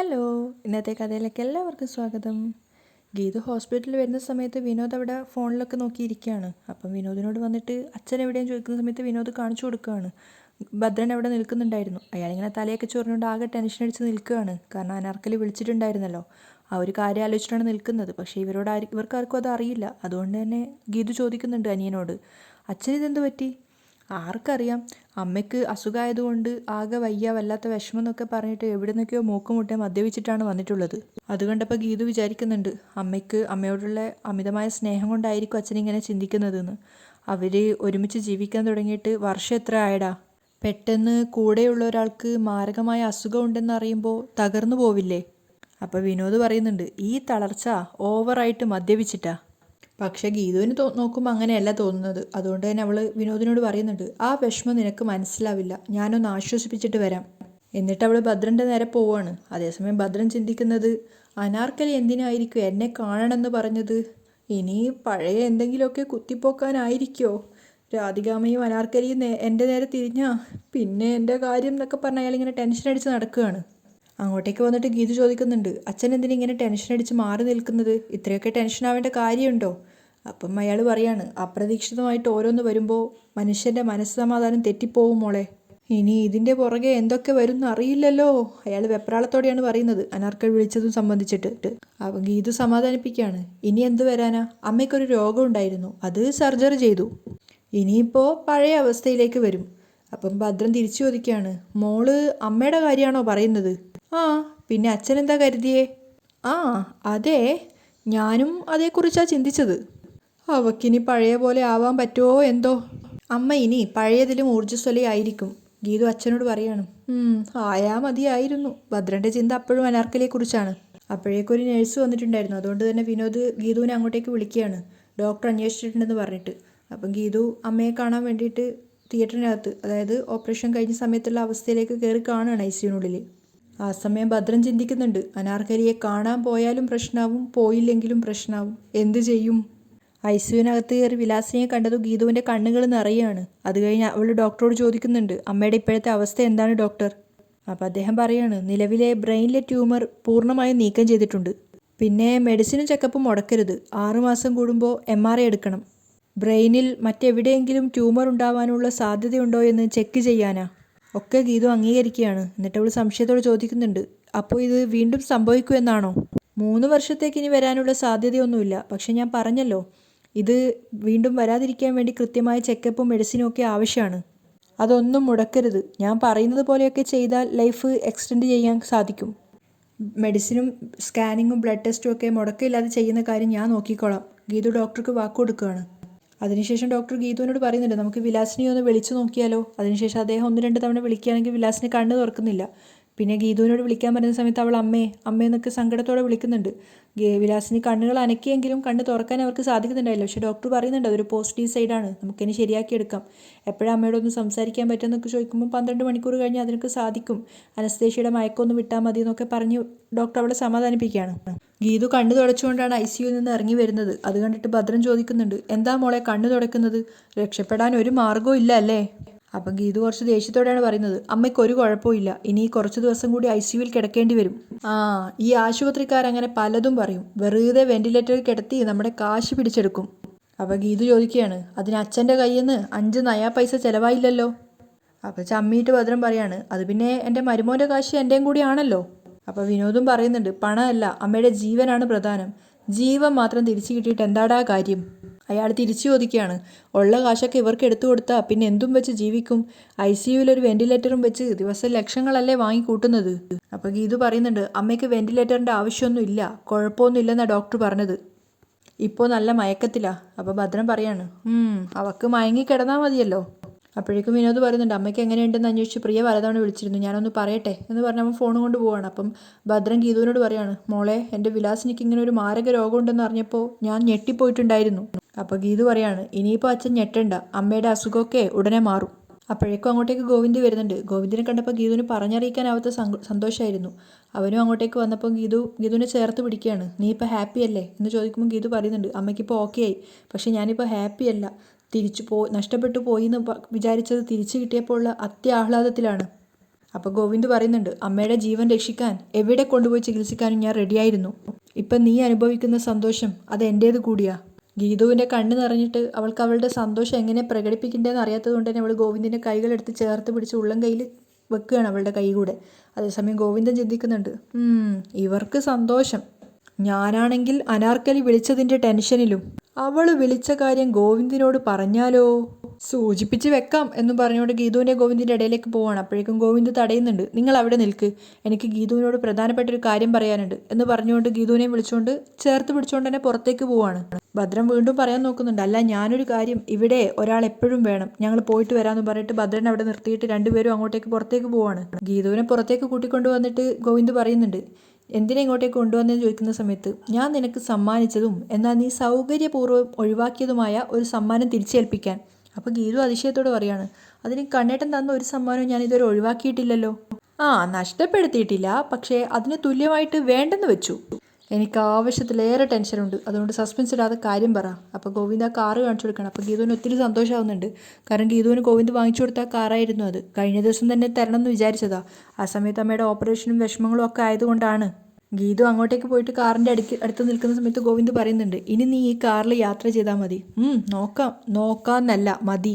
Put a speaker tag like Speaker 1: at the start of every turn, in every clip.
Speaker 1: Hello ഇന്നത്തെ കഥയിലേക്ക് എല്ലാവർക്കും സ്വാഗതം. ഗീതു ഹോസ്പിറ്റലിൽ വരുന്ന സമയത്ത് വിനോദ് അവിടെ ഫോണിലൊക്കെ നോക്കിയിരിക്കുകയാണ്. അപ്പം വിനോദിനോട് വന്നിട്ട് അച്ഛൻ എവിടെയും ചോദിക്കുന്ന സമയത്ത് വിനോദ് കാണിച്ചു കൊടുക്കുകയാണ്. ഭദ്രൻ അവിടെ നിൽക്കുന്നുണ്ടായിരുന്നു. അയാളിങ്ങനെ തലയൊക്കെ ചൊറിഞ്ഞുകൊണ്ട് ആകെ ടെൻഷൻ അടിച്ച് നിൽക്കുകയാണ്. കാരണം അനാർക്കലി വിളിച്ചിട്ടുണ്ടായിരുന്നല്ലോ. ആ ഒരു കാര്യം ആലോചിച്ചിട്ടാണ് നിൽക്കുന്നത്. പക്ഷേ ഇവരോട് ഇവർക്കാർക്കും അത് അറിയില്ല. അതുകൊണ്ട് തന്നെ ഗീതു ചോദിക്കുന്നുണ്ട് അനിയനോട്. അച്ഛൻ ഇതെന്ത് പറ്റി? ആർക്കറിയാം? അമ്മയ്ക്ക് അസുഖമായതുകൊണ്ട് ആകെ വയ്യ വല്ലാത്ത വിഷമം എന്നൊക്കെ പറഞ്ഞിട്ട് എവിടെ നിന്നൊക്കെയോ മൂക്കുമുട്ടെ മദ്യപിച്ചിട്ടാണ് വന്നിട്ടുള്ളത്. അത് കണ്ടപ്പോൾ ഗീതു വിചാരിക്കുന്നുണ്ട് അമ്മയ്ക്ക് അമ്മയോടുള്ള അമിതമായ സ്നേഹം കൊണ്ടായിരിക്കും അച്ഛനിങ്ങനെ ചിന്തിക്കുന്നതെന്ന്. അവർ ഒരുമിച്ച് ജീവിക്കാൻ തുടങ്ങിയിട്ട് വർഷം എത്ര ആയടാ? പെട്ടെന്ന് കൂടെയുള്ള ഒരാൾക്ക് മാരകമായ അസുഖം ഉണ്ടെന്ന് അറിയുമ്പോൾ തകർന്നു പോവില്ലേ? അപ്പോൾ വിനോദ് പറയുന്നുണ്ട് ഈ തളർച്ച ഓവറായിട്ട് മദ്യപിച്ചിട്ടാ. പക്ഷെ ഗീതുവിന് തോ നോക്കുമ്പോൾ അങ്ങനെയല്ല തോന്നുന്നത്. അതുകൊണ്ട് തന്നെ അവൾ വിനോദിനോട് പറയുന്നുണ്ട് ആ വിഷമം നിനക്ക് മനസ്സിലാവില്ല. ഞാനൊന്ന് ആശ്വസിപ്പിച്ചിട്ട് വരാം. എന്നിട്ട് അവൾ ഭദ്രന്റെ നേരെ പോവാണ്. അതേസമയം ഭദ്രൻ ചിന്തിക്കുന്നത് അനാർക്കലി എന്തിനായിരിക്കും എന്നെ കാണണമെന്ന് പറഞ്ഞത്? ഇനി പഴയ എന്തെങ്കിലുമൊക്കെ കുത്തിപ്പോക്കാനായിരിക്കോ? രാധികാമയും അനാർക്കലിയും എന്റെ നേരെ തിരിഞ്ഞാ പിന്നെ എന്റെ കാര്യം എന്നൊക്കെ പറഞ്ഞാൽ അയാളിങ്ങനെ ടെൻഷൻ അടിച്ച് നടക്കുകയാണ്. അങ്ങോട്ടേക്ക് വന്നിട്ട് ഗീതു ചോദിക്കുന്നുണ്ട് അച്ഛൻ എന്തിനാ ഇങ്ങനെ ടെൻഷൻ അടിച്ച് മാറി നിൽക്കുന്നത്? ഇത്രയൊക്കെ ടെൻഷൻ ആവേണ്ട കാര്യമുണ്ടോ? അപ്പം അയാൾ പറയാണ് അപ്രതീക്ഷിതമായിട്ട് ഓരോന്ന് വരുമ്പോൾ മനുഷ്യന്റെ മനസ്സമാധാനം തെറ്റിപ്പോവും മോളെ. ഇനി ഇതിന്റെ പുറകെ എന്തൊക്കെ വരും അറിയില്ലല്ലോ. അയാൾ വെപ്രാളത്തോടെയാണ് പറയുന്നത് അനാർക്കൽ വിളിച്ചതും സംബന്ധിച്ചിട്ട്. അപ്പം ഇത് സമാധാനിപ്പിക്കുകയാണ് ഇനി എന്ത് വരാനാ? അമ്മയ്ക്കൊരു രോഗം ഉണ്ടായിരുന്നു അത് സർജറി ചെയ്തു. ഇനിയിപ്പോൾ പഴയ അവസ്ഥയിലേക്ക് വരും. അപ്പം ഭദ്രൻ തിരിച്ചു ചോദിക്കുകയാണ് മോൾ അമ്മയുടെ കാര്യമാണോ പറയുന്നത്? ആ പിന്നെ അച്ഛൻ എന്താ കരുതിയേ? ആ അതെ. ഞാനും അതേക്കുറിച്ചാണ് ചിന്തിച്ചത്. അവക്കിനി പഴയ പോലെ ആവാൻ പറ്റുമോ എന്തോ? അമ്മ ഇനി പഴയതിലും ഊർജസ്വലയായിരിക്കും. ഗീതു അച്ഛനോട് പറയാണ്. "ഉം, ആയാ മതിയായിരുന്നു. ഭദ്രന്റെ ചിന്ത അപ്പോഴും അനാർക്കലിയെക്കുറിച്ചാണ് അപ്പോഴേക്കൊരു നേഴ്സ് വന്നിട്ടുണ്ടായിരുന്നു. അതുകൊണ്ട് തന്നെ വിനോദ് ഗീതുവിനെ അങ്ങോട്ടേക്ക് വിളിക്കുകയാണ്. ഡോക്ടർ അന്വേഷിച്ചിട്ടുണ്ടെന്ന് പറഞ്ഞിട്ട്. അപ്പം ഗീതു അമ്മയെ കാണാൻ വേണ്ടിയിട്ട് തിയേറ്ററിനകത്ത് അതായത് ഓപ്പറേഷൻ കഴിഞ്ഞ സമയത്തുള്ള അവസ്ഥയിലേക്ക് കയറി കാണുകയാണ് ഐ സിയുനുള്ളിൽ ആ സമയം ഭദ്രൻ ചിന്തിക്കുന്നുണ്ട്. അനാർക്കലിയെ കാണാൻ പോയാലും പ്രശ്നമാവും പോയില്ലെങ്കിലും പ്രശ്നമാവും എന്ത് ചെയ്യും? ഐ സിയുവിനകത്ത് കയറി വിലാസിനെ കണ്ടത് ഗീതുവിന്റെ കണ്ണുകൾ നിറയാണ്. അത് കഴിഞ്ഞ് അവൾ ഡോക്ടറോട് ചോദിക്കുന്നുണ്ട് അമ്മയുടെ ഇപ്പോഴത്തെ അവസ്ഥ എന്താണ് ഡോക്ടർ? അപ്പോൾ അദ്ദേഹം പറയാണ് നിലവിലെ ബ്രെയിനിലെ ട്യൂമർ പൂർണമായും നീക്കം ചെയ്തിട്ടുണ്ട്. പിന്നെ മെഡിസിനും ചെക്കപ്പും മുടക്കരുത്. ആറുമാസം കൂടുമ്പോൾ എം ആർ ഐ എടുക്കണം. ബ്രെയിനിൽ മറ്റെവിടെയെങ്കിലും ട്യൂമർ ഉണ്ടാവാനുള്ള സാധ്യതയുണ്ടോ എന്ന് ചെക്ക് ചെയ്യാനാ. ഒക്കെ ഗീതു അംഗീകരിക്കുകയാണ്. എന്നിട്ട് അവൾ സംശയത്തോട് ചോദിക്കുന്നുണ്ട് അപ്പോൾ ഇത് വീണ്ടും സംഭവിക്കുമെന്നാണോ? മൂന്ന് വർഷത്തേക്ക് ഇനി വരാനുള്ള സാധ്യതയൊന്നുമില്ല. പക്ഷെ ഞാൻ പറഞ്ഞല്ലോ ഇത് വീണ്ടും വരാതിരിക്കാൻ വേണ്ടി കൃത്യമായ ചെക്കപ്പും മെഡിസിനും ഒക്കെ ആവശ്യമാണ്. അതൊന്നും മുടക്കരുത്. ഞാൻ പറയുന്നത് പോലെയൊക്കെ ചെയ്താൽ ലൈഫ് എക്സ്റ്റെൻഡ് ചെയ്യാൻ സാധിക്കും. മെഡിസിനും സ്കാനിങ്ങും ബ്ലഡ് ടെസ്റ്റും ഒക്കെ മുടക്കമില്ലാതെ ചെയ്യുന്ന കാര്യം ഞാൻ നോക്കിക്കോളാം. ഗീതു ഡോക്ടർക്ക് വാക്ക് കൊടുക്കുകയാണ്. അതിനുശേഷം ഡോക്ടർ ഗീതുവിനോട് പറയുന്നുണ്ട് നമുക്ക് വിലാസിനെ ഒന്ന് വിളിച്ചു നോക്കിയാലോ? അതിനുശേഷം അദ്ദേഹം ഒന്ന് രണ്ട് തവണ വിളിക്കുകയാണെങ്കിൽ വിലാസിന് കണ്ണ് തുറക്കുന്നില്ല. പിന്നെ ഗീതുവിനോട് വിളിക്കാൻ പറയുന്ന സമയത്ത് അവൾ അമ്മേ അമ്മയെന്നൊക്കെ സങ്കടത്തോടെ വിളിക്കുന്നുണ്ട്. വിലാസിന് കണ്ണുകൾ അനക്കിയെങ്കിലും കണ്ണ് തുറക്കാൻ അവർക്ക് സാധിക്കുന്നുണ്ടായില്ല. പക്ഷേ ഡോക്ടർ പറയുന്നുണ്ട് അതൊരു പോസിറ്റീവ് സൈഡാണ്. നമുക്കിനി ശരിയാക്കിയെടുക്കാം. എപ്പോഴും അമ്മയോടൊന്ന് സംസാരിക്കാൻ പറ്റുമെന്നൊക്കെ ചോദിക്കുമ്പോൾ പന്ത്രണ്ട് മണിക്കൂർ കഴിഞ്ഞ് അതിനൊക്കെ സാധിക്കും. അനസ്തേഷ്യയുടെ മയക്കൊന്ന് വിട്ടാൽ മതി എന്നൊക്കെ പറഞ്ഞ് ഡോക്ടർ അവളെ സമാധാനിപ്പിക്കുകയാണ്. ഗീതു കണ്ണു തുടച്ചുകൊണ്ടാണ് ഐ സിയുയിൽ നിന്ന് ഇറങ്ങി വരുന്നത്. അത് കണ്ടിട്ട് ഭദ്രൻ ചോദിക്കുന്നുണ്ട് എന്താ മോളെ കണ്ണു തുടക്കുന്നത്? രക്ഷപ്പെടാൻ ഒരു മാർഗവും ഇല്ല അല്ലേ? അപ്പം ഗീതു കുറച്ച് ദേഷ്യത്തോടെയാണ് പറയുന്നത് അമ്മയ്ക്ക് ഒരു കുഴപ്പമില്ല ഇനി കുറച്ച് ദിവസം കൂടി ഐ സിയുവിൽ കിടക്കേണ്ടി വരും. ആ ഈ ആശുപത്രിക്കാർ അങ്ങനെ പലതും പറയും വെറുതെ വെന്റിലേറ്ററിൽ കിടത്തി നമ്മുടെ കാശ് പിടിച്ചെടുക്കും. അപ്പം ഗീതു ചോദിക്കുകയാണ് അതിന് അച്ഛന്റെ കയ്യിൽ നിന്ന് അഞ്ച് നയാ പൈസ ചിലവായില്ലല്ലോ? അപ്പം ചമ്മിയിട്ട് ഭദ്രം പറയാണ് അത് പിന്നെ എന്റെ മരുമോന്റെ കാശ് എന്റെയും കൂടിയാണല്ലോ. അപ്പം വിനോദും പറയുന്നുണ്ട് പണമല്ല അമ്മയുടെ ജീവനാണ് പ്രധാനം. ജീവൻ മാത്രം തിരിച്ചു കിട്ടിയിട്ട് എന്താടാ കാര്യം? അയാൾ തിരിച്ചു ചോദിക്കുകയാണ്. ഉള്ള കാശൊക്കെ ഇവർക്ക് എടുത്തു കൊടുത്താൽ പിന്നെ എന്തും വെച്ച് ജീവിക്കും? ഐ സി ഒരു വെന്റിലേറ്ററും വെച്ച് ദിവസം ലക്ഷങ്ങളല്ലേ വാങ്ങിക്കൂട്ടുന്നത്? അപ്പോൾ ഗീതു പറയുന്നുണ്ട് അമ്മയ്ക്ക് വെന്റിലേറ്ററിന്റെ ആവശ്യമൊന്നും ഇല്ല കുഴപ്പമൊന്നും ഡോക്ടർ പറഞ്ഞത്. ഇപ്പോൾ നല്ല മയക്കത്തിലാ അപ്പോൾ ഭദ്രൻ പറയാണ് അവക്ക് മയങ്ങി കിടന്നാൽ മതിയല്ലോ. അപ്പോഴേക്കും വിനോദ് പറയുന്നുണ്ട് അമ്മയ്ക്ക് എങ്ങനെയുണ്ടെന്ന് അന്വേഷിച്ച് പ്രിയ പലതവണ വിളിച്ചിരുന്നു. ഞാനൊന്ന് പറയട്ടെ? എന്ന് പറഞ്ഞപ്പോൾ ഫോൺ കൊണ്ട് പോവാണ്. അപ്പം ഭദ്രൻ ഗീതുവിനോട് പറയാണ് മോളെ എന്റെ വിലാസിനിക്ക് ഇങ്ങനെ ഒരു മാരക രോഗമുണ്ടെന്ന് അറിഞ്ഞപ്പോൾ ഞാൻ ഞെട്ടിപ്പോയിട്ടുണ്ടായിരുന്നു. അപ്പോൾ ഗീതു പറയാണ് ഇനിയിപ്പോൾ അച്ഛൻ ഞെട്ടണ്ട. അമ്മയുടെ അസുഖമൊക്കെ ഉടനെ മാറും. അപ്പോഴേക്കും അങ്ങോട്ടേക്ക് ഗോവിന്ദ് വരുന്നുണ്ട്. ഗോവിന്ദിനെ കണ്ടപ്പോൾ ഗീതുവിന് പറഞ്ഞറിയിക്കാനാവാത്ത സന്തോഷമായിരുന്നു അവനും അങ്ങോട്ടേക്ക് വന്നപ്പോൾ ഗീതു ഗീതുവിനെ ചേർത്ത് പിടിക്കുകയാണ്. നീ ഇപ്പോൾ ഹാപ്പി അല്ലേ? എന്ന് ചോദിക്കുമ്പോൾ ഗീതു പറയുന്നുണ്ട് അമ്മയ്ക്കിപ്പോൾ ഓക്കെ ആയി. പക്ഷേ ഞാനിപ്പോൾ ഹാപ്പി അല്ല. തിരിച്ചു പോ നഷ്ടപ്പെട്ടു പോയി എന്ന് വിചാരിച്ചത് തിരിച്ചു കിട്ടിയപ്പോൾ ഉള്ള അത്യാഹ്ലാദത്തിലാണ്. അപ്പോൾ ഗോവിന്ദ് പറയുന്നുണ്ട് അമ്മയുടെ ജീവൻ രക്ഷിക്കാൻ എവിടെ കൊണ്ടുപോയി ചികിത്സിക്കാനും ഞാൻ റെഡിയായിരുന്നു. ഇപ്പം നീ അനുഭവിക്കുന്ന സന്തോഷം അത് എന്റേത് കൂടിയാ. ഗീതുവിന്റെ കണ്ണ് നിറഞ്ഞിട്ട് അവൾക്ക് അവളുടെ സന്തോഷം എങ്ങനെ പ്രകടിപ്പിക്കേണ്ടതെന്ന് അറിയാത്തതുകൊണ്ട് തന്നെ അവൾ ഗോവിന്ദിന്റെ കൈകളെടുത്ത് ചേർത്ത് പിടിച്ച് ഉള്ളം കയ്യിൽ വെക്കുകയാണ് അവളുടെ കൈ കൂടെ. അതേസമയം ഗോവിന്ദൻ ചിന്തിക്കുന്നുണ്ട് "ഉം, ഇവർക്ക് സന്തോഷം. ഞാനാണെങ്കിൽ അനാർക്കലി വിളിച്ചതിന്റെ ടെൻഷനിലും അവൾ വിളിച്ച കാര്യം ഗോവിന്ദിനോട് പറഞ്ഞാലോ? സൂചിപ്പിച്ച് വെക്കാം എന്ന് പറഞ്ഞുകൊണ്ട് ഗീതുവിന്റെ ഗോവിന്ദിന്റെ ഇടയിലേക്ക് പോവാണ്. അപ്പോഴേക്കും ഗോവിന്ദ് തടയുന്നുണ്ട്. നിങ്ങൾ അവിടെ നിൽക്ക്. എനിക്ക് ഗീതുവിനോട് പ്രധാനപ്പെട്ട ഒരു കാര്യം പറയാനുണ്ട് എന്ന് പറഞ്ഞുകൊണ്ട് ഗീതുവിനെ വിളിച്ചുകൊണ്ട് ചേർത്ത് പിടിച്ചുകൊണ്ട് തന്നെ പുറത്തേക്ക് പോവാണ്. ഭദ്രൻ വീണ്ടും പറയാൻ നോക്കുന്നുണ്ട്. അല്ല ഞാനൊരു കാര്യം. ഇവിടെ ഒരാൾ എപ്പോഴും വേണം. ഞങ്ങൾ പോയിട്ട് വരാമെന്ന് പറഞ്ഞിട്ട് ഭദ്രൻ അവിടെ നിർത്തിയിട്ട് രണ്ടുപേരും അങ്ങോട്ടേക്ക് പുറത്തേക്ക് പോവാണ്. ഗീതുവിനെ പുറത്തേക്ക് കൂട്ടിക്കൊണ്ടു വന്നിട്ട് ഗോവിന്ദ് പറയുന്നുണ്ട്. എന്തിനാ ഇങ്ങോട്ടേക്ക് കൊണ്ടുവന്നെന്ന് ചോദിക്കുന്ന സമയത്ത് ഞാൻ നിനക്ക് സമ്മാനിച്ചതും എന്നാൽ നീ സൗകര്യപൂർവം ഒഴിവാക്കിയതുമായ ഒരു സമ്മാനം തിരിച്ചേൽപ്പിക്കാൻ. അപ്പോൾ ഗീതു അതിശയത്തോട് പറയാണ് അതിന് കണ്ണേട്ടൻ തന്ന ഒരു സമ്മാനവും ഞാൻ ഇതുവരെ ഒഴിവാക്കിയിട്ടില്ലല്ലോ. ആ നഷ്ടപ്പെടുത്തിയിട്ടില്ല പക്ഷേ അതിന് തുല്യമായിട്ട് വേണ്ടെന്ന് വെച്ചു. എനിക്ക് ആവശ്യത്തിലേറെ ടെൻഷനുണ്ട്. അതുകൊണ്ട് സസ്പെൻസ് ഇടാതെ കാര്യം പറ. അപ്പോൾ ഗോവിന്ദ് ആ കാറ് കാണിച്ചു കൊടുക്കണം. അപ്പോൾ ഗീതുവിന് ഒത്തിരി സന്തോഷമാവുന്നുണ്ട്. കാരണം ഗീതുവിന് ഗോവിന്ദ് വാങ്ങിച്ചു കൊടുത്ത കാറായിരുന്നു അത്. കഴിഞ്ഞ ദിവസം തന്നെ തരണം എന്ന് വിചാരിച്ചതാ. ആ സമയത്ത് അമ്മയുടെ ഓപ്പറേഷനും വിഷമങ്ങളും ഒക്കെ ആയതുകൊണ്ടാണ്. ഗീതു അങ്ങോട്ടേക്ക് പോയിട്ട് കാറിന്റെ അടുക്ക് അടുത്ത് നിൽക്കുന്ന സമയത്ത് ഗോവിന്ദ് പറയുന്നുണ്ട് ഇനി നീ ഈ കാറിൽ യാത്ര ചെയ്താൽ മതി. നോക്കാം. നോക്കാന്നല്ല മതി.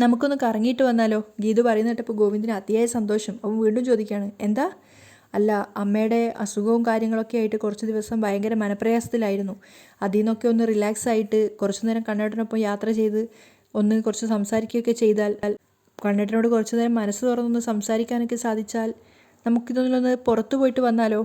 Speaker 1: നമുക്കൊന്ന് കറങ്ങിയിട്ട് വന്നാലോ? ഗീതു പറയുന്ന കേട്ടപ്പോൾ ഗോവിന്ദിന് അതിയായ സന്തോഷം. അവൻ വീണ്ടും ചോദിക്കുകയാണ് എന്താ? അല്ല അമ്മയുടെ അസുഖവും കാര്യങ്ങളൊക്കെ ആയിട്ട് കുറച്ച് ദിവസം ഭയങ്കര മനപ്രയാസത്തിലായിരുന്നു. അതിൽ നിന്നൊക്കെ ഒന്ന് റിലാക്സ് ആയിട്ട് കുറച്ചു നേരം കണ്ണേട്ടനൊപ്പം യാത്ര ചെയ്ത് ഒന്ന് കുറച്ച് സംസാരിക്കുകയൊക്കെ ചെയ്താൽ കണ്ണേട്ടനോട് കുറച്ചു നേരം മനസ്സ് തുറന്നൊന്ന് സംസാരിക്കാനൊക്കെ സാധിച്ചാൽ നമുക്കിതൊന്നൊന്ന് പുറത്തു പോയിട്ട് വന്നാലോ?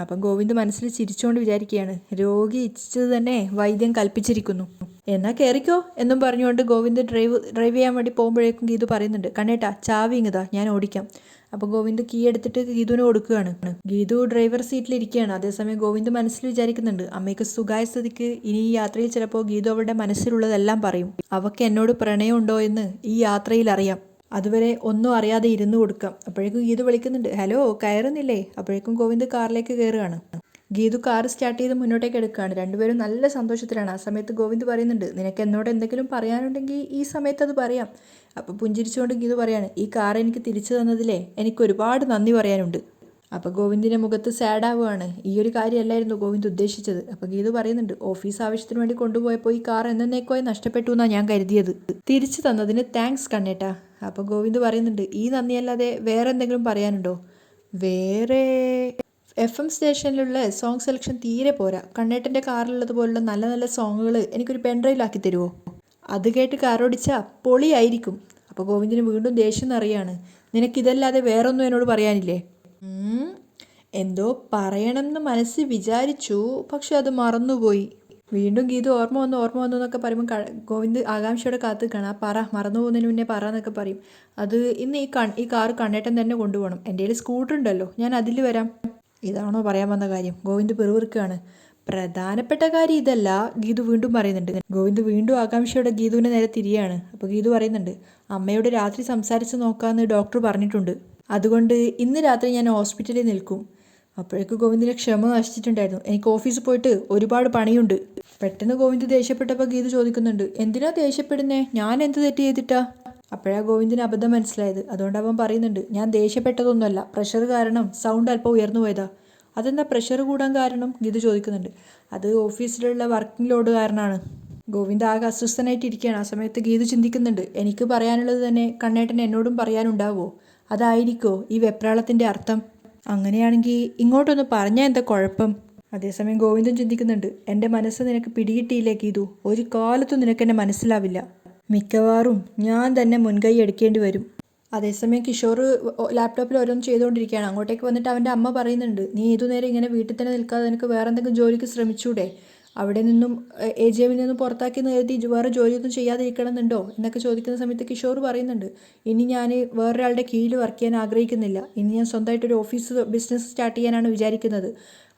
Speaker 1: അപ്പം ഗോവിന്ദ് മനസ്സിൽ ചിരിച്ചുകൊണ്ട് വിചാരിക്കുകയാണ്. രോഗി ഇച്ഛിച്ചത് തന്നെ വൈദ്യം കൽപ്പിച്ചിരിക്കുന്നു. എന്നാൽ കയറിക്കോ എന്നും പറഞ്ഞുകൊണ്ട് ഗോവിന്ദ് ഡ്രൈവ് ഡ്രൈവ് ചെയ്യാൻ വേണ്ടി പോകുമ്പോഴേക്കും ഗീതു പറയുന്നുണ്ട് കണ്ണേട്ടാ ചാവി ഇങ്ങതാ ഞാൻ ഓടിക്കാം. അപ്പോൾ ഗോവിന്ദ് കീ എടുത്തിട്ട് ഗീതുവിന് കൊടുക്കുകയാണ്. ഗീതു ഡ്രൈവർ സീറ്റിൽ ഇരിക്കുകയാണ് അതേസമയം ഗോവിന്ദ് മനസ്സിൽ വിചാരിക്കുന്നുണ്ട് അമ്മയ്ക്ക് സുഖായ സ്ഥിതിക്ക് ഇനി ഈ യാത്രയിൽ ചിലപ്പോൾ ഗീതു അവളുടെ മനസ്സിലുള്ളതെല്ലാം പറയും. അവക്ക് എന്നോട് പ്രണയമുണ്ടോ എന്ന് ഈ യാത്രയിൽ അറിയാം. അതുവരെ ഒന്നും അറിയാതെ ഇരുന്ന് കൊടുക്കാം. അപ്പോഴേക്കും ഗീതു വിളിക്കുന്നുണ്ട് ഹലോ കയറുന്നില്ലേ? അപ്പോഴേക്കും ഗോവിന്ദ് കാറിലേക്ക് കയറുകയാണ്. ഗീതു കാർ സ്റ്റാർട്ട് ചെയ്ത് മുന്നോട്ടേക്ക് എടുക്കുകയാണ്. രണ്ടുപേരും നല്ല സന്തോഷത്തിലാണ്. ആ സമയത്ത് ഗോവിന്ദ് പറയുന്നുണ്ട് നിനക്ക് എന്നോട് എന്തെങ്കിലും പറയാനുണ്ടെങ്കിൽ ഈ സമയത്ത് അത് പറയാം. അപ്പോൾ പുഞ്ചിരിച്ചുകൊണ്ട് ഗീതു പറയാണ് ഈ കാർ എനിക്ക് തിരിച്ചു തന്നതിലേ എനിക്ക് ഒരുപാട് നന്ദി പറയാനുണ്ട്. അപ്പോൾ ഗോവിന്ദിന്റെ മുഖത്ത് സാഡ് ആവുകയാണ്. ഈ ഒരു കാര്യമല്ലായിരുന്നു ഗോവിന്ദ് ഉദ്ദേശിച്ചത്. അപ്പോൾ ഗീതു പറയുന്നുണ്ട് ഓഫീസ് ആവശ്യത്തിന് വേണ്ടി കൊണ്ടുപോയപ്പോൾ ഈ കാർ എന്നേക്കുമായി നഷ്ടപ്പെട്ടു എന്നാണ് ഞാൻ കരുതിയത്. തിരിച്ചു തന്നതിന് താങ്ക്സ് കണ്ണേട്ടാ. അപ്പോൾ ഗോവിന്ദ് പറയുന്നുണ്ട് ഈ നന്ദിയല്ലാതെ വേറെ എന്തെങ്കിലും പറയാനുണ്ടോ? വേറെ എഫ് എം സ്റ്റേഷനിലുള്ള സോങ് സെലക്ഷൻ തീരെ പോരാ. കണ്ണേട്ടന്റെ കാറിലുള്ളതുപോലുള്ള നല്ല നല്ല സോങ്ങുകൾ എനിക്കൊരു പെൻഡ്രൈവിലാക്കി തരുമോ അത് കേട്ട് കാറോടിച്ചാൽ പൊളിയായിരിക്കും. അപ്പോൾ ഗോവിന്ദിന് വീണ്ടും ദേഷ്യം നിറയാണ്. നിനക്കിതല്ലാതെ വേറൊന്നും എന്നോട് പറയാനില്ലേ? എന്തോ പറയണമെന്ന് മനസ്സ് വിചാരിച്ചു പക്ഷെ അത് മറന്നുപോയി. വീണ്ടും ഗീത ഓർമ്മ വന്നു ഓർമ്മ വന്നു എന്നൊക്കെ പറയുമ്പോൾ ഗോവിന്ദ് ആകാംക്ഷയോടെ കാത്തു കാണാം പറ മറന്നു പോകുന്നതിന് മുന്നേ പറ എന്നൊക്കെ പറയും. അത് ഇന്ന് ഈ കൺ ഈ കാർ കണ്ണേട്ടൻ തന്നെ കൊണ്ടുപോകണം. എന്റെ കയ്യിൽ സ്കൂട്ടർ ഉണ്ടല്ലോ ഞാൻ അതിൽ വരാം. ഇതാണോ പറയാൻ വന്ന കാര്യം. ഗോവിന്ദ് പെറുവിറുക്കുകയാണ് പ്രധാനപ്പെട്ട കാര്യം ഇതല്ല. ഗീതു വീണ്ടും പറയുന്നുണ്ട്. ഗോവിന്ദ് വീണ്ടും ആകാംക്ഷയോടെ ഗീതുവിനെ നേരെ തിരിയാണ്. അപ്പോൾ ഗീതു പറയുന്നുണ്ട് അമ്മയോട് രാത്രി സംസാരിച്ച് നോക്കാമെന്ന് ഡോക്ടർ പറഞ്ഞിട്ടുണ്ട്. അതുകൊണ്ട് ഇന്ന് രാത്രി ഞാൻ ഹോസ്പിറ്റലിൽ നിൽക്കും. അപ്പോഴേക്ക് ഗോവിന്ദിന്റെ ക്ഷമ നശിച്ചിട്ടുണ്ടായിരുന്നു. എനിക്ക് ഓഫീസിൽ പോയിട്ട് ഒരുപാട് പണിയുണ്ട്. പെട്ടെന്ന് ഗോവിന്ദ് ദേഷ്യപ്പെട്ടപ്പോൾ ഗീതു ചോദിക്കുന്നുണ്ട് എന്തിനാ ദേഷ്യപ്പെടുന്നേ? ഞാൻ എന്ത് തെറ്റ് ചെയ്തിട്ടാ? അപ്പോഴാ ഗോവിന്ദിന് അബദ്ധം മനസ്സിലായത്. അതുകൊണ്ട് അവൻ പറയുന്നുണ്ട് ഞാൻ ദേഷ്യപ്പെട്ടതൊന്നുമല്ല. പ്രഷർ കാരണം സൗണ്ട് അല്പം ഉയർന്നു പോയതാ. അതെന്താ പ്രഷർ കൂടാൻ കാരണം? ഗീതു ചോദിക്കുന്നുണ്ട്. അത് ഓഫീസിലുള്ള വർക്കിംഗ് ലോഡ് കാരണമാണ് ഗോവിന്ദ് ആകെ അസ്വസ്ഥനായിട്ട് ഇരിക്കുകയാണ് ആ സമയത്ത് ഗീതു ചിന്തിക്കുന്നുണ്ട്. എനിക്ക് പറയാനുള്ളത് തന്നെ കണ്ണേട്ടൻ എന്നോടും പറയാനുണ്ടാവോ? അതായിരിക്കോ ഈ വെപ്രാളത്തിന്റെ അർത്ഥം? അങ്ങനെയാണെങ്കിൽ ഇങ്ങോട്ടൊന്ന് പറഞ്ഞാൽ എന്താ കുഴപ്പം? അതേസമയം ഗോവിന്ദൻ ചിന്തിക്കുന്നുണ്ട്. എന്റെ മനസ്സ് നിനക്ക് പിടികിട്ടിയില്ലേ ഗീതു. ഒരു കാലത്തും നിനക്ക് എന്നെ മനസ്സിലാവില്ല. മിക്കവാറും ഞാൻ തന്നെ മുൻകൈ എടുക്കേണ്ടി വരും. അതേസമയം കിഷോർ ലാപ്ടോപ്പിൽ ഓരോന്ന് ചെയ്തുകൊണ്ടിരിക്കുകയാണ്. അങ്ങോട്ടേക്ക് വന്നിട്ട് അവന്റെ അമ്മ പറയുന്നുണ്ട് നീ ഏതു നേരം ഇങ്ങനെ വീട്ടിൽ തന്നെ നിൽക്കാതെ നിനക്ക് വേറെ എന്തെങ്കിലും ജോലിക്ക് ശ്രമിച്ചൂടെ? അവിടെ നിന്നും എ ജെ എമ്മിൽ നിന്നും പുറത്താക്കി നിർത്തി വേറെ ജോലിയൊന്നും ചെയ്യാതിരിക്കണമെന്നുണ്ടോ? എന്നൊക്കെ ചോദിക്കുന്ന സമയത്ത് കിഷോർ പറയുന്നുണ്ട് ഇനി ഞാൻ വേറൊരാളുടെ കീഴിൽ വർക്ക് ചെയ്യാൻ ആഗ്രഹിക്കുന്നില്ല. ഇനി ഞാൻ സ്വന്തമായിട്ടൊരു ഓഫീസ് ബിസിനസ് സ്റ്റാർട്ട് ചെയ്യാനാണ് വിചാരിക്കുന്നത്.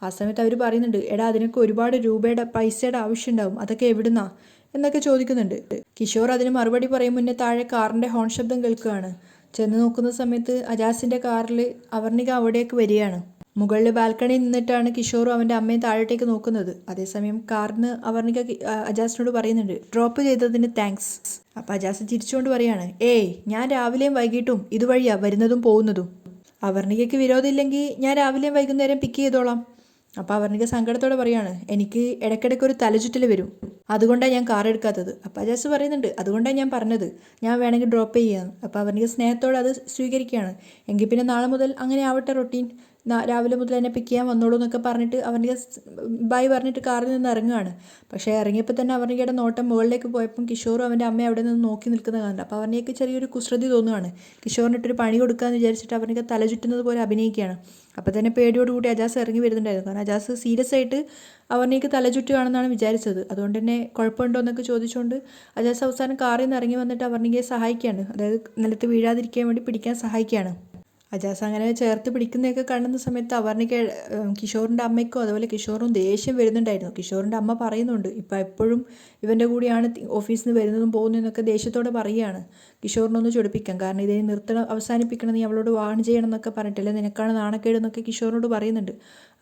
Speaker 1: ആ സമയത്ത് അവർ പറയുന്നുണ്ട് എടാ അതിനൊക്കെ ഒരുപാട് രൂപയുടെ പൈസയുടെ ആവശ്യമുണ്ടാവും. അതൊക്കെ എവിടുന്നാ? എന്നൊക്കെ ചോദിക്കുന്നുണ്ട്. കിഷോർ അതിന് മറുപടി പറയും മുന്നേ താഴെ കാറിന്റെ ഹോൺ ശബ്ദം കേൾക്കുകയാണ്. ചെന്ന് നോക്കുന്ന സമയത്ത് അജാസിന്റെ കാറിൽ അവർണിക അവിടേക്ക് വരികയാണ്. മുകളിൽ ബാൽക്കണിയിൽ നിന്നിട്ടാണ് കിഷോറും അവന്റെ അമ്മയും താഴോട്ടേക്ക് നോക്കുന്നത്. അതേസമയം കാറിന് അവർണിക അജാസിനോട് പറയുന്നുണ്ട് ഡ്രോപ്പ് ചെയ്തതിന് താങ്ക്സ്. അപ്പോൾ അജാസ് ചിരിച്ചുകൊണ്ട് പറയാണ് ഏയ് ഞാൻ രാവിലെയും വൈകിട്ടും ഇതുവഴിയാ വരുന്നതും പോകുന്നതും. അവർണികയ്ക്ക് വിരോധമില്ലെങ്കിൽ ഞാൻ രാവിലെയും വൈകുന്നേരം പിക്ക് ചെയ്തോളാം. അപ്പോൾ അവർണിക സങ്കടത്തോടെ പറയാണ് എനിക്ക് ഇടയ്ക്കിടയ്ക്ക് ഒരു തലചുറ്റൽ വരും. അതുകൊണ്ടാണ് ഞാൻ കാർ എടുക്കാത്തത്. അപ്പോൾ അജാസ് പറയുന്നുണ്ട് അതുകൊണ്ടാണ് ഞാൻ പറഞ്ഞത്. ഞാൻ വേണമെങ്കിൽ ഡ്രോപ്പ് ചെയ്യാമെന്ന് അപ്പോൾ അവന്റെ സ്നേഹത്തോടെ അത് സ്വീകരിക്കുകയാണ്. എങ്കിൽ പിന്നെ നാളെ മുതൽ അങ്ങനെ ആവട്ടെ റൊട്ടീൻ. രാവിലെ മുതൽ എന്നെ പിക്ക് ചെയ്യാൻ വന്നോളൂ എന്നൊക്കെ പറഞ്ഞിട്ട് അവന്റെ ബൈ പറഞ്ഞിട്ട് കാറിൽ നിന്ന് ഇറങ്ങുകയാണ് പക്ഷേ ഇറങ്ങിയപ്പോൾ തന്നെ അവർണികയുടെ നോട്ടം മുകളിലേക്ക് പോയപ്പം കിഷോറും അവന്റെ അമ്മ അവിടെ നിന്ന് നോക്കി നിൽക്കുന്ന കണ്ടു അപ്പോൾ അവനിക്ക് ചെറിയൊരു കുസൃതി തോന്നുകയാണ് കിഷോറിനിട്ടൊരു പണി കൊടുക്കാമെന്ന് വിചാരിച്ചിട്ട് അവർക്ക് തല ചുറ്റുന്നത് പോലെ അഭിനയിക്കുകയാണ്. അപ്പോൾ തന്നെ പേടിയോടുകൂടി അജാസ് ഇറങ്ങി വരുന്നുണ്ടായിരുന്നു. കാരണം അജാസ് സീരിയസ് ആയിട്ട് അവനേക്ക് തല ചുറ്റുകയാണെന്നാണ് വിചാരിച്ചത്. അതുകൊണ്ട് തന്നെ കുഴപ്പമുണ്ടോ എന്നൊക്കെ ചോദിച്ചുകൊണ്ട് അജാസ് അവസാനം കാറിൽ നിന്ന് ഇറങ്ങി വന്നിട്ട് അവർണികയെ സഹായിക്കുകയാണ്. അതായത് നിലത്ത് വീഴാതിരിക്കാൻ വേണ്ടി പിടിക്കാൻ സഹായിക്കുകയാണ്. അജാസ് അങ്ങനെ ചേർത്ത് പിടിക്കുന്നതൊക്കെ കാണുന്ന സമയത്ത് അവർണിക്ക് കിഷോറിന്റെ അമ്മയ്ക്കും അതുപോലെ കിഷോറും ദേഷ്യം വരുന്നുണ്ടായിരുന്നു. കിഷോറിന്റെ അമ്മ പറയുന്നുണ്ട് ഇപ്പം എപ്പോഴും ഇവന്റെ കൂടിയാണ് ഓഫീസിൽ നിന്ന് വരുന്നതും പോകുന്നതെന്നൊക്കെ ദേഷ്യത്തോടെ പറയുകയാണ്. കിഷോറിനൊന്ന് ചൊടിപ്പിക്കാം. കാരണം ഇതേ നിർത്തണം അവസാനിപ്പിക്കണം നീ അവളോട് വാൺ ചെയ്യണം എന്നൊക്കെ പറഞ്ഞിട്ടില്ല നിനക്കാണ് നാണക്കേട് എന്നൊക്കെ കിഷോറിനോട് പറയുന്നുണ്ട്.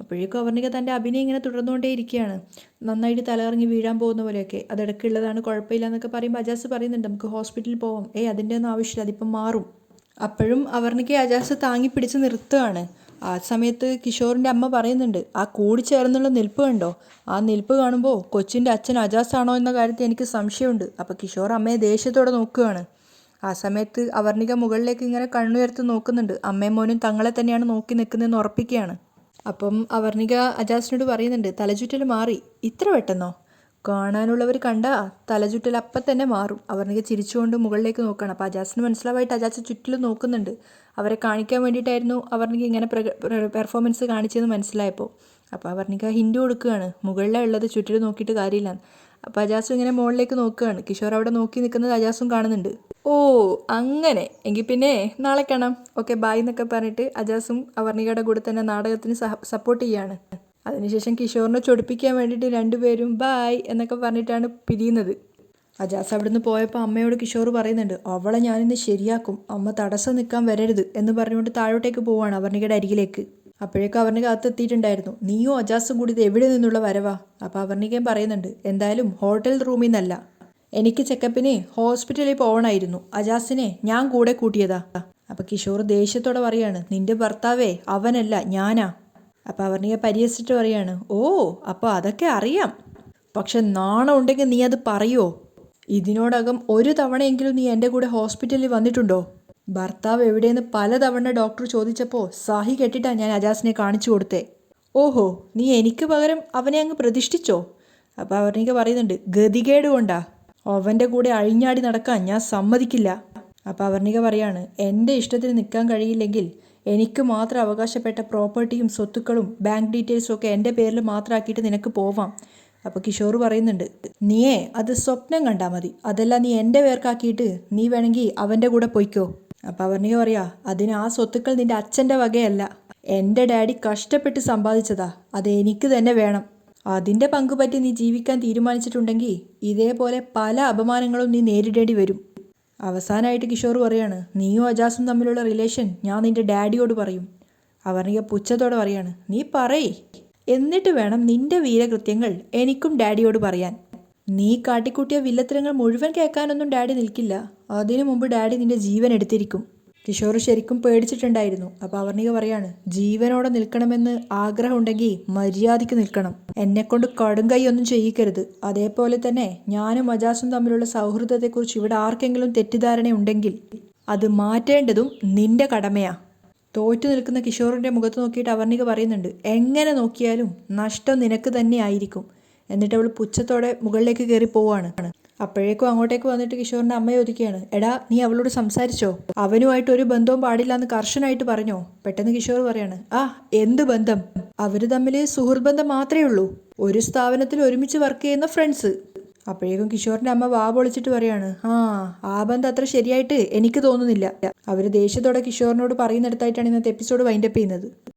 Speaker 1: അപ്പോഴേക്കും അവർണിക തന്റെ അഭിനയം ഇങ്ങനെ തുടർന്നുകൊണ്ടേ ഇരിക്കുകയാണ്. നന്നായിട്ട് തലകറങ്ങി വീഴാൻ പോകുന്ന പോലെയൊക്കെ. അതിടയ്ക്കുള്ളതാണ് കുഴപ്പമില്ല എന്നൊക്കെ പറയുമ്പോൾ അജാസ് പറയുന്നുണ്ട് നമുക്ക് ഹോസ്പിറ്റലിൽ പോവാം. ഏയ് അതിന്റെ ഒന്നും ആവശ്യമില്ല. അതിപ്പം മാറും. അപ്പോഴും അവർണിക്ക് അജാസ് താങ്ങി പിടിച്ച് നിർത്തുകയാണ്. ആ സമയത്ത് കിഷോറിന്റെ അമ്മ പറയുന്നുണ്ട് ആ കൂടി ചേർന്നുള്ള നിൽപ്പ് കണ്ടോ? ആ നിൽപ്പ് കാണുമ്പോൾ കൊച്ചിന്റെ അച്ഛൻ അജാസ് ആണോ എന്ന കാര്യത്തിൽ എനിക്ക് സംശയമുണ്ട്. അപ്പോൾ കിഷോർ അമ്മയെ ദേഷ്യത്തോടെ നോക്കുകയാണ്. ആ സമയത്ത് അവർണിക മുകളിലേക്ക് ഇങ്ങനെ കണ്ണുയർത്തി നോക്കുന്നുണ്ട്. അമ്മയും മോനും തങ്ങളെ തന്നെയാണ് നോക്കി നിൽക്കുന്നതെന്ന് ഉറപ്പിക്കുകയാണ്. അപ്പം അവർണിക അജാസിനോട് പറയുന്നുണ്ട് തലചുറ്റൽ മാറി. ഇത്ര പെട്ടെന്നോ? കാണാനുള്ളവർ കണ്ട തലചുറ്റൽ അപ്പം തന്നെ മാറും. അവർണിക ചിരിച്ചുകൊണ്ട് മുകളിലേക്ക് നോക്കുകയാണ് അപ്പോൾ അജാസിന് മനസ്സിലാവായിട്ട് അജാസ് ചുറ്റിലും നോക്കുന്നുണ്ട്. അവരെ കാണിക്കാൻ വേണ്ടിയിട്ടായിരുന്നു അവർണിക ഇങ്ങനെ പെർഫോമൻസ് കാണിച്ചതെന്ന് മനസ്സിലായപ്പോൾ. അപ്പോൾ അവർണിക ഹിൻഡ് കൊടുക്കുകയാണ്. മുകളിലാണ് ഉള്ളത് ചുറ്റിലും നോക്കിയിട്ട് കാര്യമില്ല. അപ്പോൾ അജാസും ഇങ്ങനെ മുകളിലേക്ക് നോക്കുകയാണ്. കിഷോർ അവിടെ നോക്കി നിൽക്കുന്നത് അജാസും കാണുന്നുണ്ട്. ഓ അങ്ങനെ. എങ്കിൽ പിന്നെ നാളെ കാണാം. ഓക്കെ ബായ് എന്നൊക്കെ പറഞ്ഞിട്ട് അജാസും അവർണികയുടെ കൂടെ തന്നെ നാടകത്തിന് സപ്പോർട്ട് ചെയ്യാണ്. അതിനുശേഷം കിഷോറിനെ ചൊടിപ്പിക്കാൻ വേണ്ടിയിട്ട് രണ്ടുപേരും ബായ് എന്നൊക്കെ പറഞ്ഞിട്ടാണ് പിരിയുന്നത്. അജാസ് അവിടുന്ന് പോയപ്പോൾ അമ്മയോട് കിഷോർ പറയുന്നുണ്ട് അവളെ ഞാനിന്ന് ശരിയാക്കും അമ്മ തടസ്സം നിൽക്കാൻ വരരുത് എന്ന് പറഞ്ഞുകൊണ്ട് താഴോട്ടേക്ക് പോവാണ് അവർണികയുടെ അരികിലേക്ക്. അപ്പോഴേക്കും അവർണിക അകത്തെത്തിയിട്ടുണ്ടായിരുന്നു നീയോ അജാസും കൂടി ഇത് എവിടെ നിന്നുള്ള വരവാ? അപ്പോൾ അവർണികയും പറയുന്നുണ്ട് എന്തായാലും ഹോട്ടൽ റൂമിൽ നിന്നല്ല. എനിക്ക് ചെക്കപ്പിന് ഹോസ്പിറ്റലിൽ പോകണമായിരുന്നു അജാസിനെ ഞാൻ കൂടെ കൂട്ടിയതാ. അപ്പോൾ കിഷോർ ദേഷ്യത്തോടെ പറയാണ് നിന്റെ ഭർത്താവേ അവനല്ല ഞാനാ. അപ്പോൾ അവർണിക പരിഹസിച്ചിട്ട് പറയാണ് ഓ അപ്പോൾ അതൊക്കെ അറിയാം. പക്ഷെ നാണം ഉണ്ടെങ്കിൽ നീ അത് പറയുമോ ഇതിനോടകം ഒരു തവണയെങ്കിലും നീ എന്റെ കൂടെ ഹോസ്പിറ്റലിൽ വന്നിട്ടുണ്ടോ? ഭർത്താവ് എവിടെയെന്ന് പലതവണ ഡോക്ടർ ചോദിച്ചപ്പോൾ സാഹി കെട്ടിട്ടാണ് ഞാൻ അജാസിനെ കാണിച്ചു കൊടുത്തേ. ഓഹോ നീ എനിക്ക് പകരം അവനെ അങ്ങ് പ്രതിഷ്ഠിച്ചോ? അപ്പോൾ അവർണിക പറയുന്നുണ്ട് ഗതികേട് കൊണ്ടാ. അവന്റെ കൂടെ അഴിഞ്ഞാടി നടക്കാൻ ഞാൻ സമ്മതിക്കില്ല. അപ്പോൾ അവർണിക പറയാണ് എന്റെ ഇഷ്ടത്തിന് നിൽക്കാൻ കഴിയില്ലെങ്കിൽ എനിക്ക് മാത്രം അവകാശപ്പെട്ട പ്രോപ്പർട്ടിയും സ്വത്തുക്കളും ബാങ്ക് ഡീറ്റെയിൽസും ഒക്കെ എന്റെ പേരിൽ മാത്രമാക്കിയിട്ട് നിനക്ക് പോവാം. അപ്പോൾ കിഷോർ പറയുന്നുണ്ട് നീയേ അത് സ്വപ്നം കണ്ടാൽ മതി. അതെല്ലാം നീ എന്റെ പേർക്കാക്കിയിട്ട് നീ വേണമെങ്കിൽ അവന്റെ കൂടെ പൊയ്ക്കോ. അപ്പോൾ അവർണിക പറയാ അതിന് ആ സ്വത്തുക്കൾ നിന്റെ അച്ഛന്റെ വകയല്ല. എന്റെ ഡാഡി കഷ്ടപ്പെട്ട് സമ്പാദിച്ചതാ. അത് എനിക്ക് തന്നെ വേണം. അതിന്റെ പങ്കുപറ്റി നീ ജീവിക്കാൻ തീരുമാനിച്ചിട്ടുണ്ടെങ്കിൽ ഇതേപോലെ പല അപമാനങ്ങളും നീ നേരിടേണ്ടി വരും. അവസാനമായിട്ട് കിഷോർ പറയാണ് നീയും അജാസും തമ്മിലുള്ള റിലേഷൻ ഞാൻ നിന്റെ ഡാഡിയോട് പറയും. അവർണിക പുച്ഛത്തോടെ പറയാണ് നീ പറയ്. എന്നിട്ട് വേണം നിന്റെ വീരകൃത്യങ്ങൾ എനിക്കും ഡാഡിയോട് പറയാൻ. നീ കാട്ടിക്കൂട്ടിയ വില്ലത്തരങ്ങൾ മുഴുവൻ കേൾക്കാനൊന്നും ഡാഡി നിൽക്കില്ല. അതിനു മുമ്പ് ഡാഡി നിന്റെ ജീവൻ എടുത്തിരിക്കും. കിഷോർ ശരിക്കും പേടിച്ചിട്ടുണ്ടായിരുന്നു. അപ്പോൾ അവർണിക പറയാണ് ജീവനോടെ നിൽക്കണമെന്ന് ആഗ്രഹമുണ്ടെങ്കിൽ മര്യാദയ്ക്ക് നിൽക്കണം. എന്നെക്കൊണ്ട് കടുങ്കൈ ഒന്നും ചെയ്യിക്കരുത്. അതേപോലെ തന്നെ ഞാനും അജാസും തമ്മിലുള്ള സൗഹൃദത്തെക്കുറിച്ച് ഇവിടെ ആർക്കെങ്കിലും തെറ്റിദ്ധാരണയുണ്ടെങ്കിൽ അത് മാറ്റേണ്ടതും നിന്റെ കടമയാ. തോറ്റു നിൽക്കുന്ന കിഷോറിന്റെ മുഖത്ത് നോക്കിയിട്ട് അവർണിക പറയുന്നുണ്ട് എങ്ങനെ നോക്കിയാലും നഷ്ടം നിനക്ക് തന്നെ ആയിരിക്കും. എന്നിട്ട് അവൾ പുച്ഛത്തോടെ മുകളിലേക്ക് കയറി പോവാണ്. അപ്പോഴേക്കും അങ്ങോട്ടേക്ക് വന്നിട്ട് കിഷോറിന്റെ അമ്മ ചോദിക്കുകയാണ് എടാ നീ അവളോട് സംസാരിച്ചോ? അവനുമായിട്ട് ഒരു ബന്ധവും പാടില്ല എന്ന് കർശനായിട്ട് പറഞ്ഞോ? പെട്ടെന്ന് കിഷോർ പറയാണ്. ആ എന്ത് ബന്ധം? അവർ തമ്മിൽ സുഹൃത്ത് ബന്ധം മാത്രമേ ഉള്ളൂ. ഒരു സ്ഥാപനത്തിൽ ഒരുമിച്ച് വർക്ക് ചെയ്യുന്ന ഫ്രണ്ട്സ് അപ്പോഴേക്കും കിഷോറിന്റെ അമ്മ വാ പൊളിച്ചിട്ട് പറയാണ്. ആ ആ ബന്ധം അത്ര ശരിയായിട്ട് എനിക്ക് തോന്നുന്നില്ല. അവർ ദേഷ്യത്തോടെ കിഷോറിനോട് പറയുന്നിടത്തായിട്ടാണ് ഇന്നത്തെ എപ്പിസോഡ് വൈൻഡപ്പ് ചെയ്യുന്നത്.